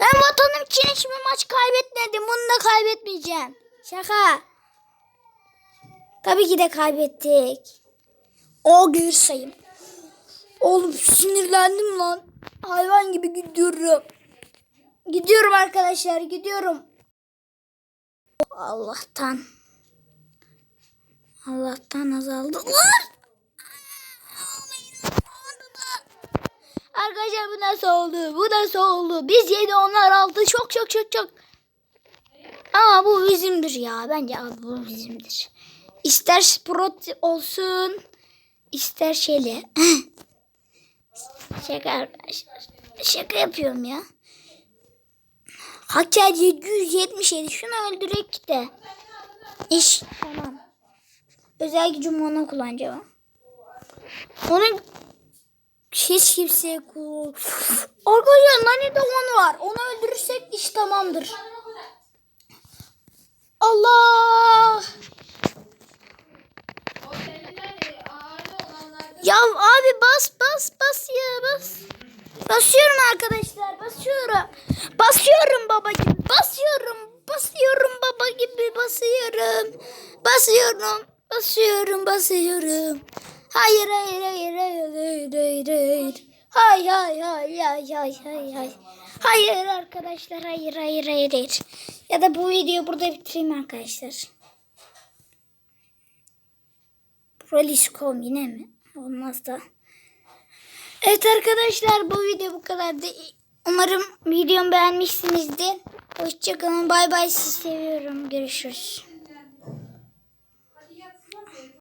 Ben vatanım için hiçbir maç kaybetmedim. Bunu da kaybetmeyeceğim. Şaka. Tabii ki de kaybettik. O gör sayım. Oğlum sinirlendim lan. Hayvan gibi gidiyorum. Gidiyorum arkadaşlar gidiyorum. Allah'tan. Allah'tan azaldı. Lan! Arkadaşlar bu nasıl oldu? Bu nasıl oldu? Biz 7 onlar 6 çok çok çok çok. Ama bu bizimdir ya. Bence bu bizimdir. İster sprot olsun. ister şeyle. Şaka. Şaka yapıyorum ya. Hacker 777. Şunu öldürek de. İş tamam. Özel gücümü ona kullanacağım. Onun hiç kimseye kul. Arkadaşlar Nani Daman var. Onu öldürürsek iş tamamdır. Allah. Ya abi bas bas bas ya bas. Basıyorum arkadaşlar basıyorum. Basıyorum baba gibi basıyorum. Basıyorum baba gibi basıyorum. Basıyorum. Basıyorum basıyorum. Hayır hayır hayır hayır hayır hayır hayır. Hay hay hay hay hay hay hay. Hayır arkadaşlar hayır hayır hayır hayır. Ya da bu videoyu burada bitireyim arkadaşlar. Proliscom yine mi? Olmaz da. Evet arkadaşlar bu video bu kadardı. Umarım videomu beğenmişsinizdir. Hoşçakalın. Bay bay. Sizi seviyorum. Görüşürüz.